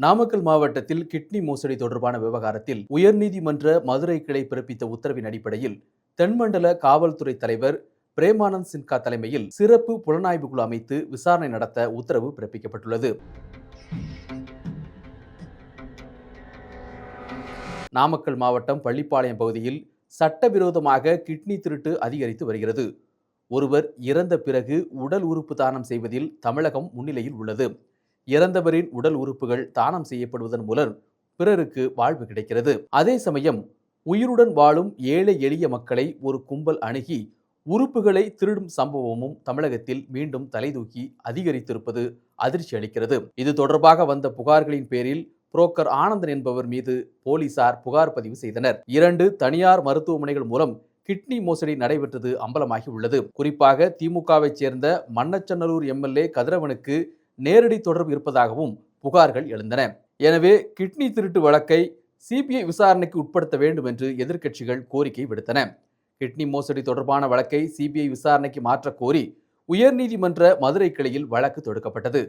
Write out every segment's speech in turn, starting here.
நாமக்கல் மாவட்டத்தில் கிட்னி மோசடி தொடர்பான விவகாரத்தில் உயர்நீதிமன்ற மதுரை கிளை பிறப்பித்த உத்தரவின் அடிப்படையில் தென்மண்டல காவல்துறை தலைவர் பிரேமானந்த் சின்கா தலைமையில் சிறப்பு புலனாய்வு குழு அமைத்து விசாரணை நடத்த உத்தரவு பிறப்பிக்கப்பட்டுள்ளது. நாமக்கல் மாவட்டம் பள்ளிப்பாளையம் பகுதியில் சட்டவிரோதமாக கிட்னி திருட்டு அதிகரித்து வருகிறது. ஒருவர் இறந்த பிறகு உடல் உறுப்பு தானம் செய்வதில் தமிழகம் முன்னிலையில் உள்ளது. இறந்தவரின் உடல் உறுப்புகள் தானம் செய்யப்படுவதன் மூலம் பிறருக்கு வாழ்வு கிடைக்கிறது. அதே சமயம் உயிருடன் வாழும் ஏழை எளிய மக்களை ஒரு கும்பல் அணுகி உறுப்புகளை திருடும் சம்பவமும் தமிழகத்தில் மீண்டும் தலைதூக்கி அதிகரித்திருப்பது அதிர்ச்சி அளிக்கிறது. இது தொடர்பாக வந்த புகார்களின் பேரில் புரோக்கர் ஆனந்தன் என்பவர் மீது போலீசார் புகார் பதிவு செய்தனர். இரண்டு தனியார் மருத்துவமனைகள் மூலம் கிட்னி மோசடி நடைபெற்றது அம்பலமாகி உள்ளது குறிப்பாக திமுகவைச் சேர்ந்த மன்னச்சநல்லூர் எம்எல்ஏ கதிரவனுக்கு நேரடி தொடர்பு இருப்பதாகவும் புகார்கள் எழுந்தன. எனவே கிட்னி திருட்டு வழக்கை சிபிஐ விசாரணைக்கு உட்படுத்த வேண்டும் என்று எதிர்க்கட்சிகள் கோரிக்கை விடுத்தன. கிட்னி மோசடி தொடர்பான வழக்கை சிபிஐ விசாரணைக்கு மாற்றக் கோரி உயர்நீதிமன்ற மதுரை கிளையில் வழக்கு தொடுக்கப்பட்டது.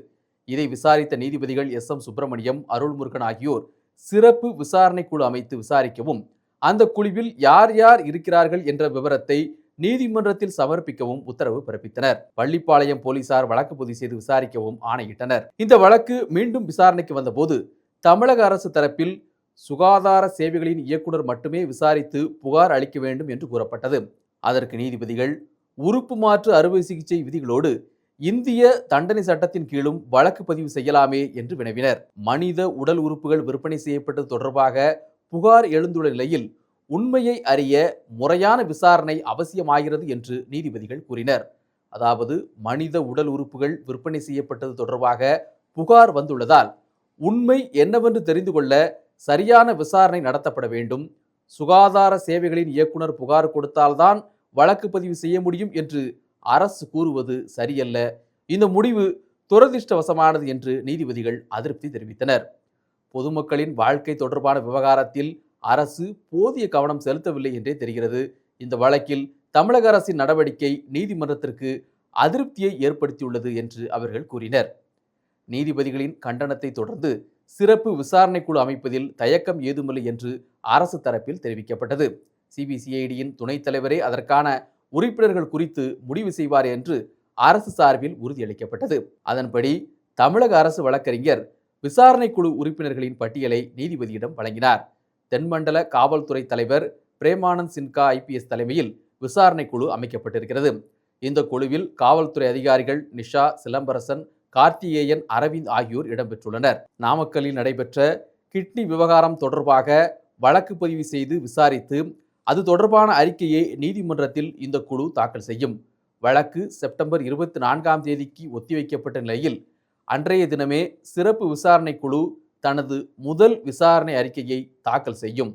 இதை விசாரித்த நீதிபதிகள் எஸ். எம். சுப்பிரமணியம் அருள்முருகன் ஆகியோர் சிறப்பு விசாரணை குழு அமைத்து விசாரிக்கவும் அந்த குழுவில் யார் யார் இருக்கிறார்கள் என்ற விவரத்தை நீதிமன்றத்தில் சமர்ப்பிக்கவும் உத்தரவு பிறப்பித்தனர். பள்ளிப்பாளையம் போலீசார் வழக்கு பதிவு செய்து விசாரிக்கவும் ஆணையிட்டனர். இந்த வழக்கு மீண்டும் விசாரணைக்கு வந்தபோது தமிழக அரசு தரப்பில் சுகாதார சேவைகளின் இயக்குனர் மட்டுமே விசாரித்து புகார் அளிக்க வேண்டும் என்று கூறப்பட்டது. அதற்கு நீதிபதிகள் உறுப்பு மாற்று அறுவை சிகிச்சை விதிகளோடு இந்திய தண்டனை சட்டத்தின் கீழும் வழக்கு பதிவு செய்யலாமே என்று வினவினர். மனித உடல் உறுப்புகள் விற்பனை செய்யப்பட்டது தொடர்பாக புகார் எழுந்துள்ள நிலையில் உண்மையை அறிய முறையான விசாரணை அவசியமாகிறது என்று நீதிபதிகள் கூறினர். அதாவது மனித உடல் உறுப்புகள் விற்பனை செய்யப்பட்டது தொடர்பாக புகார் வந்துள்ளதால் உண்மை என்னவென்று தெரிந்து கொள்ள சரியான விசாரணை நடத்தப்பட வேண்டும். சுகாதார சேவைகளின் இயக்குனர் புகார் கொடுத்தால்தான் வழக்கு பதிவு செய்ய முடியும் என்று அரசு கூறுவது சரியல்ல. இந்த முடிவு துரதிர்ஷ்டவசமானது என்று நீதிபதிகள் அதிருப்தி தெரிவித்தனர். பொதுமக்களின் வாழ்க்கை தொடர்பான விவகாரத்தில் அரசு போதிய கவனம் செலுத்தவில்லை என்றே தெரிகிறது. இந்த வழக்கில் தமிழக அரசின் நடவடிக்கை நீதிமன்றத்திற்கு அதிருப்தியை ஏற்படுத்தியுள்ளது என்று அவர்கள் கூறினர். நீதிபதிகளின் கண்டனத்தை தொடர்ந்து சிறப்பு விசாரணை குழு அமைப்பதில் தயக்கம் ஏதுமில்லை என்று அரசு தரப்பில் தெரிவிக்கப்பட்டது. சிபிசிஐடியின் துணைத் தலைவரே அதற்கான உறுப்பினர்கள் குறித்து முடிவு செய்வார் என்று அரசு சார்பில் உறுதியளிக்கப்பட்டது. அதன்படி தமிழக அரசு வழக்கறிஞர் விசாரணை குழு உறுப்பினர்களின் பட்டியலை நீதிபதியிடம் வழங்கினார். தென்மண்டல காவல்துறை தலைவர் பிரேமானந்த் சின்கா ஐபிஎஸ் தலைமையில் விசாரணை குழு அமைக்கப்பட்டிருக்கிறது. இந்த குழுவில் காவல்துறை அதிகாரிகள் நிஷா சிலம்பரசன் கார்த்திகேயன் அரவிந்த் ஆகியோர் இடம்பெற்றுள்ளனர். நாமக்கல்லில் நடைபெற்ற கிட்னி விவகாரம் தொடர்பாக வழக்கு பதிவு செய்து விசாரித்து அது தொடர்பான அறிக்கையை நீதிமன்றத்தில் இந்த குழு தாக்கல் செய்யும். வழக்கு செப்டம்பர் இருபத்தி நான்காம் தேதிக்கு ஒத்திவைக்கப்பட்ட நிலையில் அன்றைய தினமே சிறப்பு விசாரணை குழு தனது முதல் விசாரணை அறிக்கையை தாக்கல் செய்யும்.